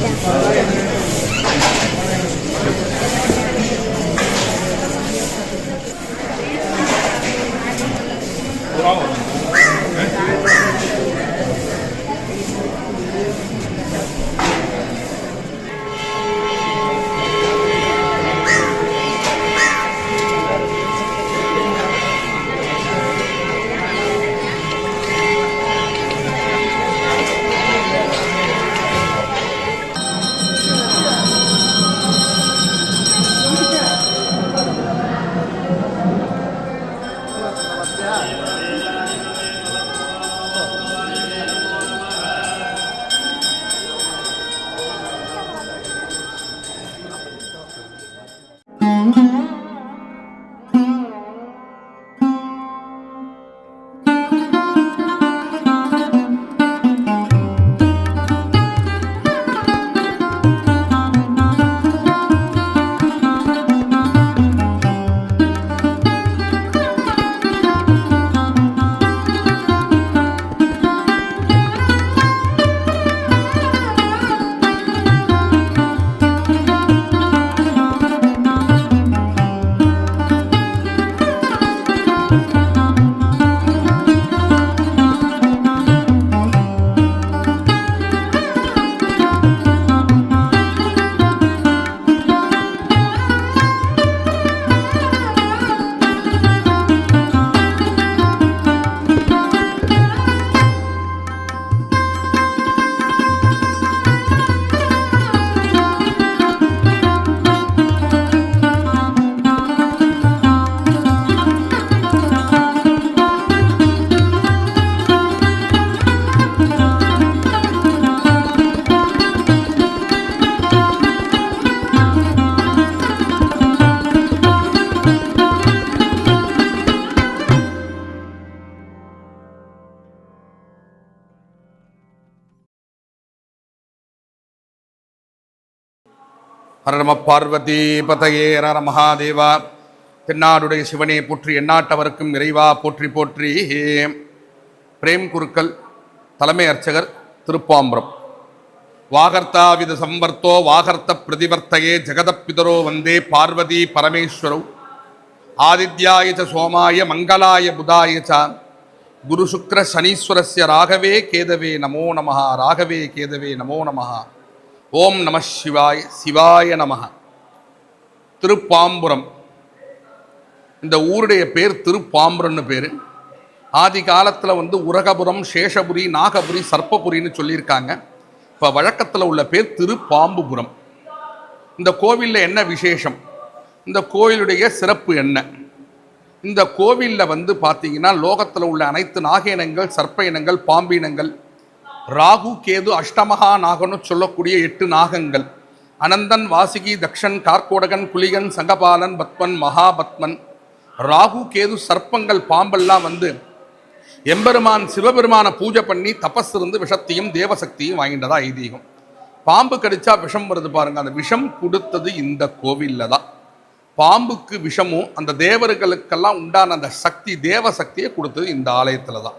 Gracias. Hara நம பார்வதி பதகே ஹர மகாதேவா. தென்னாடுடைய சிவனே போற்றி எண்ணாட்டவருக்கும் இறைவா போற்றி போற்றி. பிரேம் குருக்கள் தலைமை அர்ச்சகர் திருப்பாம்பரம். வாகர்த்தாவித சம்பர்த்தோ வாகர்த்த பிரதிவர்த்தையே ஜெகதப்பிதரோ வந்தே பார்வதி பரமேஸ்வரோ. ஆதித்யாய ச சோமாய மங்களாய புதாய ச. குரு சுக்கர சனீஸ்வரஸ்ய ராகவே கேதவே நமோ நமஹா ராகவே கேதவே நமோ நமஹா. ஓம் நம சிவாய சிவாய நம திருப்பாம்புரம். இந்த ஊருடைய பேர் திருப்பாம்புரம்னு பேர். ஆதி காலத்தில் வந்து உரகபுரம் சேஷபுரி நாகபுரி சர்ப்பபுரின்னு சொல்லியிருக்காங்க. இப்போ வழக்கத்தில் உள்ள பேர் திருப்பாம்புபுரம். இந்த கோவிலில் என்ன விசேஷம்? இந்த கோவிலுடைய சிறப்பு என்ன? இந்த கோவிலில் வந்து பார்த்தீங்கன்னா லோகத்தில் உள்ள அனைத்து நாக இனங்கள் சர்ப்ப இனங்கள் பாம்பு இனங்கள் ராகு கேது அஷ்டமகா நாகன்னு சொல்லக்கூடிய எட்டு நாகங்கள். அனந்தன் வாசுகி தக்ஷன் கார்கோடகன் குலிகன் சங்கபாலன் பத்மன் மகாபத்மன். ராகு கேது சர்ப்பங்கள் பாம்பெல்லாம் வந்து எம்பெருமான் சிவபெருமானை பூஜை பண்ணி தபஸ் இருந்து விஷத்தையும் தேவசக்தியும் வாங்கிட்டதா ஐதீகம். பாம்பு கடிச்சா விஷம் வருது பாருங்க அந்த விஷம் கொடுத்தது இந்த கோவிலில் தான். பாம்புக்கு விஷமும் அந்த தேவர்களுக்கெல்லாம் உண்டான அந்த சக்தி தேவ சக்தியை கொடுத்தது இந்த ஆலயத்தில் தான்.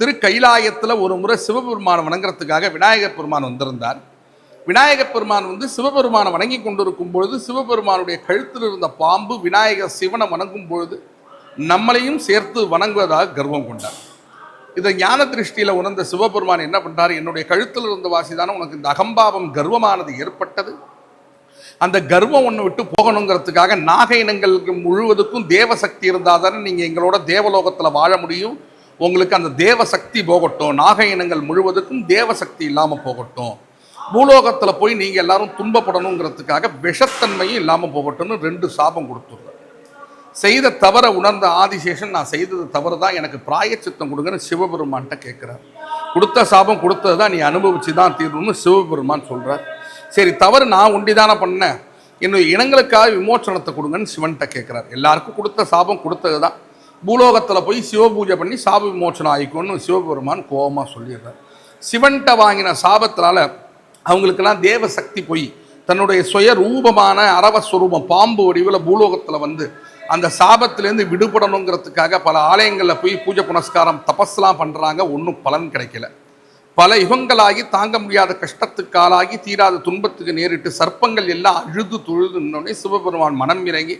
திரு கைலாயத்தில் ஒரு முறை சிவபெருமானை வணங்குறதுக்காக விநாயகர் பெருமான் வந்திருந்தார். விநாயகர் பெருமான் வந்து சிவபெருமானை வணங்கி கொண்டிருக்கும் பொழுது சிவபெருமானுடைய கழுத்தில் இருந்த பாம்பு விநாயகர் சிவனை வணங்கும் பொழுது நம்மளையும் சேர்த்து வணங்குவதாக கர்வம் கொண்டார். இதை ஞான திருஷ்டியில் உணர்ந்த சிவபெருமான் என்ன பண்ணுறாரு என்னுடைய கழுத்தில் இருந்த வாசிதானே உனக்கு இந்த அகம்பாவம் கர்வமானது ஏற்பட்டது. அந்த கர்வம் ஒன்று விட்டு போகணுங்கிறதுக்காக நாக இனங்களுக்கு முழுவதுக்கும் தேவசக்தி இருந்தால் தானே நீங்கள் எங்களோட தேவலோகத்தில் வாழ முடியும். உங்களுக்கு அந்த தேவசக்தி போகட்டும் நாக இனங்கள் முழுவதுக்கும் தேவசக்தி இல்லாமல் போகட்டும். பூலோகத்தில் போய் நீங்கள் எல்லாரும் துன்பப்படணுங்கிறதுக்காக விஷத்தன்மையும் இல்லாமல் போகட்டும்னு ரெண்டு சாபம் கொடுத்துருவேன் செய்த தவறை உணர்ந்த ஆதிசேஷன் நான் செய்தது தவறு தான் எனக்கு பிராயச்சித்தம் கொடுங்கன்னு சிவபெருமான்கிட்ட கேட்குறார். கொடுத்த சாபம் கொடுத்தது தான் நீ அனுபவிச்சு தான் தீரணும்னு சிவபெருமான் சொல்கிறார் சரி தவறு நான் உண்டிதானே பண்ணேன் என்னுடைய இனங்களுக்காக விமோச்சனத்தை கொடுங்கன்னு சிவன்கிட்ட கேட்குறார். எல்லாருக்கும் கொடுத்த சாபம் கொடுத்தது தான் பூலோகத்தில் போய் சிவ பூஜை பண்ணி சாப விமோச்சனம் ஆயிக்கும்னு சிவபெருமான் கோபமாக சொல்லிடுறார். சிவன்கிட்ட வாங்கின சாபத்தினால அவங்களுக்கெல்லாம் தேவ சக்தி போய் தன்னுடைய சுய ரூபமான அரவஸ்வரூபம் பாம்பு வடிவில் பூலோகத்தில் வந்து அந்த சாபத்திலேருந்து விடுபடணுங்கிறதுக்காக பல ஆலயங்களில் போய் பூஜை புனஸ்காரம் தபஸ்லாம் பண்ணுறாங்க ஒன்றும் பலன் கிடைக்கல. பல யுகங்களாகி தாங்க முடியாத கஷ்டத்துக்கு ஆளாகி தீராத துன்பத்துக்கு நேரிட்டு சர்ப்பங்கள் எல்லாம் அழுது தொழுதுன்னொடனே சிவபெருமான் மனம் இறங்கி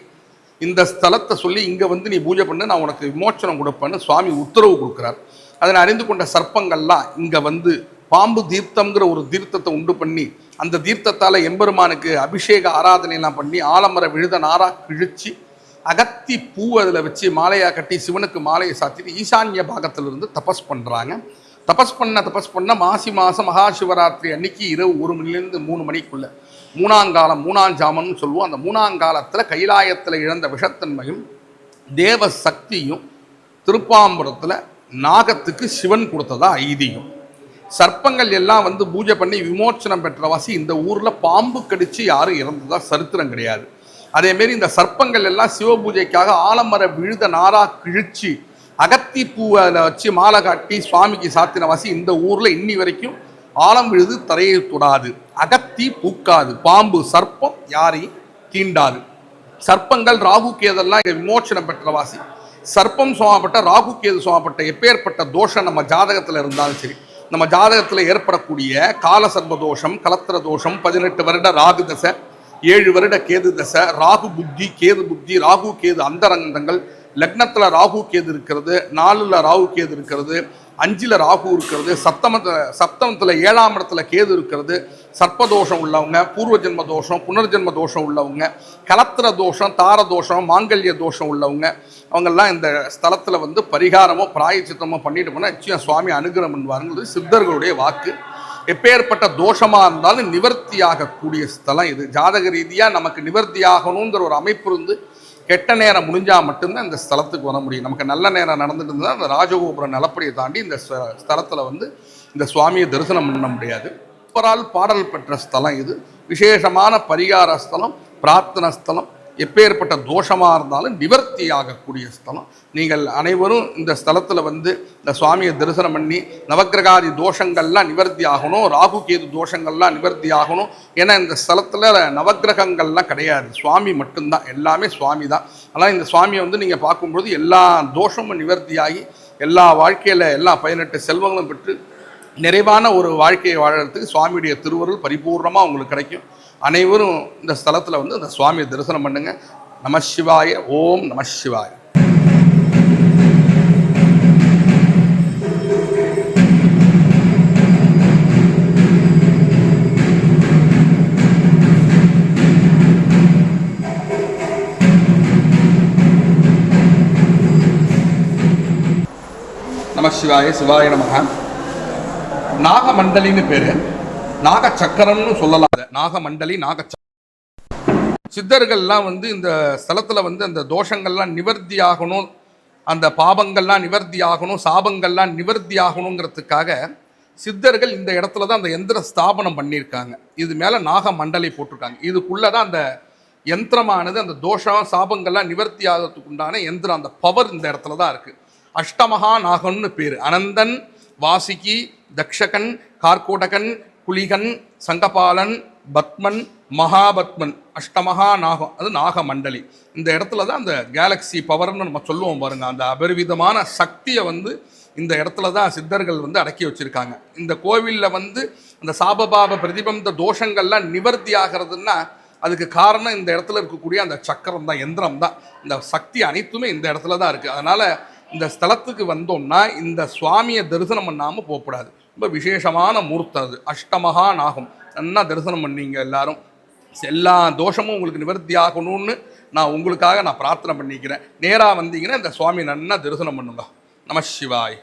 இந்த ஸ்தலத்தை சொல்லி இங்கே வந்து நீ பூஜை பண்ணு நான் உனக்கு விமோச்சனம் கொடுப்பேன்னு சுவாமி உத்தரவு கொடுக்குறார். அதனை அறிந்து கொண்ட சர்ப்பங்கள்லாம் இங்கே வந்து பாம்பு தீர்த்தம்ங்கிற ஒரு தீர்த்தத்தை உண்டு பண்ணி அந்த தீர்த்தத்தால் எம்பெருமானுக்கு அபிஷேக ஆராதனையெல்லாம் பண்ணி ஆலமர விழுத நாரா கிழிச்சு அகத்தி பூ அதில் வச்சு மாலையாக கட்டி சிவனுக்கு மாலையை சாத்திட்டு ஈசான்ய பாகத்திலிருந்து தபஸ் பண்ணுறாங்க தபஸ் பண்ண தபஸ் பண்ண மாசி மாதம் மகாசிவராத்திரி அன்னைக்கு இரவு ஒரு மணிலேருந்து மூணு மணிக்குள்ளே மூணாங்காலம் மூணாஞ்சாமன் சொல்லுவோம். அந்த மூணாங்காலத்தில் கைலாயத்தில் இழந்த விஷத்தன்மையும் தேவ சக்தியும் திருப்பாம்புரத்தில் நாகத்துக்கு சிவன் கொடுத்ததா ஐதீகம். சர்ப்பங்கள் எல்லாம் வந்து பூஜை பண்ணி விமோச்சனம் பெற்றவாசி இந்த ஊரில் பாம்பு கடிச்சு யாரும் இறந்ததா சரித்திரம் கிடையாது. அதேமாரி இந்த சர்ப்பங்கள் எல்லாம் சிவ பூஜைக்காக ஆலமர விழுத நாரா கிழிச்சு அகத்தி பூவை வச்சு மாலை காட்டி சுவாமிக்கு சாத்தின வாசி இந்த ஊரில் இன்னி வரைக்கும் ஆழம் விழுது தரையை தொடாது. அகத்தி பூக்காது. பாம்பு சர்ப்பம் யாரையும் தீண்டாது. சர்ப்பங்கள் ராகு கேதெல்லாம் விமோச்சனம் பெற்ற வாசி சர்ப்பம் சுவாமப்பட்ட ராகு கேது சுவாமப்பட்ட எப்பேற்பட்ட தோஷம் நம்ம ஜாதகத்தில் இருந்தாலும் சரி நம்ம ஜாதகத்தில் ஏற்படக்கூடிய கால சர்ப்ப தோஷம் கலத்திர தோஷம் பதினெட்டு வருட ராகு தசை ஏழு வருட கேது தசை ராகு புத்தி கேது புத்தி ராகு கேது அந்தரங்கங்கள் லக்னத்தில் ராகு கேது இருக்கிறது நாலில் ராகு கேது இருக்கிறது அஞ்சில் ராகு இருக்கிறது சப்தமத்தில் சப்தமத்தில் ஏழாம் இடத்துல கேது இருக்கிறது சர்ப்பதோஷம் உள்ளவங்க பூர்வ ஜென்ம தோஷம் புனர்ஜென்ம தோஷம் உள்ளவங்க கலத்திர தோஷம் தார தோஷம் மாங்கல்ய தோஷம் உள்ளவங்க அவங்கெல்லாம் இந்த ஸ்தலத்தில் வந்து பரிகாரமோ பிராயச்சித்தமோ பண்ணிட்டு போனால் நிச்சயம் சுவாமி அனுகிரகம் பண்ணுவாருங்கிறது சித்தர்களுடைய வாக்கு. எப்பேற்பட்ட தோஷமாக இருந்தாலும் நிவர்த்தியாகக்கூடிய ஸ்தலம் இது. ஜாதக ரீதியாக நமக்கு நிவர்த்தியாகணுங்கிற ஒரு அமைப்பு இருந்து கெட்ட நேரம் முடிஞ்சால் மட்டும்தான் இந்த ஸ்தலத்துக்கு வர முடியும். நமக்கு நல்ல நேரம் நடந்துட்டு இருந்தால் அந்த ராஜகோபுரம் நிலப்படியை தாண்டி இந்த ஸ்தலத்தில் வந்து இந்த சுவாமியை தரிசனம் பண்ண முடியாது. சூப்பரால் பாடல் பெற்ற ஸ்தலம் இது. விசேஷமான பரிகார ஸ்தலம் பிரார்த்தனை ஸ்தலம் எப்பேற்பட்ட தோஷமாக இருந்தாலும் நிவர்த்தி ஆகக்கூடிய ஸ்தலம். நீங்கள் அனைவரும் இந்த ஸ்தலத்தில் வந்து இந்த சுவாமியை தரிசனம் பண்ணி நவக்கிரகாதி தோஷங்கள்லாம் நிவர்த்தி ஆகணும் ராகு கேது தோஷங்கள்லாம் நிவர்த்தி ஆகணும் ஏன்னா இந்த ஸ்தலத்தில் நவக்கிரகங்கள்லாம் கிடையாது. சுவாமி மட்டும்தான். எல்லாமே சுவாமி தான் ஆனால் இந்த சுவாமியை வந்து நீங்கள் பார்க்கும்பொழுது எல்லா தோஷமும் நிவர்த்தியாகி எல்லா வாழ்க்கையில் எல்லா பதினெட்டு செல்வங்களும் பெற்று நிறைவான ஒரு வாழ்க்கையை வாழறதுக்கு சுவாமியுடைய திருவருள் பரிபூர்ணமாக உங்களுக்கு கிடைக்கும். அனைவரும் இந்த ஸ்தலத்தில் வந்து இந்த சுவாமியை தரிசனம் பண்ணுங்க. நம சிவாய ஓம் நம சிவாய. நம சிவாய சிவாய நமக. நாகமண்டலின்னு பேரு. நாக சக்கரம்னு சொல்லலாம் நாகமண்டலி நாக சித்தர்கள்லாம் வந்து இந்த ஸ்தலத்தில் வந்து அந்த தோஷங்கள்லாம் நிவர்த்தி ஆகணும். அந்த பாபங்கள்லாம் நிவர்த்தி ஆகணும். சாபங்கள்லாம் நிவர்த்தி ஆகணுங்கிறதுக்காக சித்தர்கள் இந்த இடத்துல தான் அந்த எந்திர ஸ்தாபனம் பண்ணியிருக்காங்க. இது மேலே நாகமண்டலை போட்டிருக்காங்க. இதுக்குள்ளே தான் அந்த யந்திரமானது அந்த தோஷம் சாபங்கள்லாம் நிவர்த்தி ஆகிறதுக்கு உண்டான யந்திரம் அந்த பவர் இந்த இடத்துல தான் இருக்குது அஷ்டமகா நாகம்னு பேர். அனந்தன் வாசிகி தக்ஷகன் கார்கோடகன் குளிகன் சங்கபாலன் பத்மன் மகாபத்மன் அஷ்டமகா நாகம் அது நாகமண்டலி. இந்த இடத்துல தான் அந்த கேலக்ஸி பவர்னு நம்ம சொல்லுவோம் பாருங்க. அந்த அபரிவிதமான சக்தியை வந்து இந்த இடத்துல தான் சித்தர்கள் வந்து அடக்கி வச்சிருக்காங்க. இந்த கோவிலில் வந்து அந்த சாபபாப பிரதிபந்த தோஷங்கள்லாம் நிவர்த்தி ஆகிறதுன்னா அதுக்கு காரணம் இந்த இடத்துல இருக்கக்கூடிய அந்த சக்கரம் தான் எந்திரம் தான். இந்த சக்தி அனைத்துமே இந்த இடத்துல தான் இருக்குது அதனால் இந்த ஸ்தலத்துக்கு வந்தோம்னா இந்த சுவாமியை தரிசனம் பண்ணாமல் போகக்கூடாது. ரொம்ப விசேஷமான மூர்த்தம் அது. அஷ்டமகா நாகம் நல்லா தரிசனம் பண்ணீங்க எல்லாரும். எல்லா தோஷமும் உங்களுக்கு நிவர்த்தி ஆகணும்னு நான் உங்களுக்காக நான் பிரார்த்தனை பண்ணிக்கிறேன். நேராக வந்தீங்கன்னா இந்த சுவாமி நல்லா தரிசனம் பண்ணுங்க. நம சிவாய்.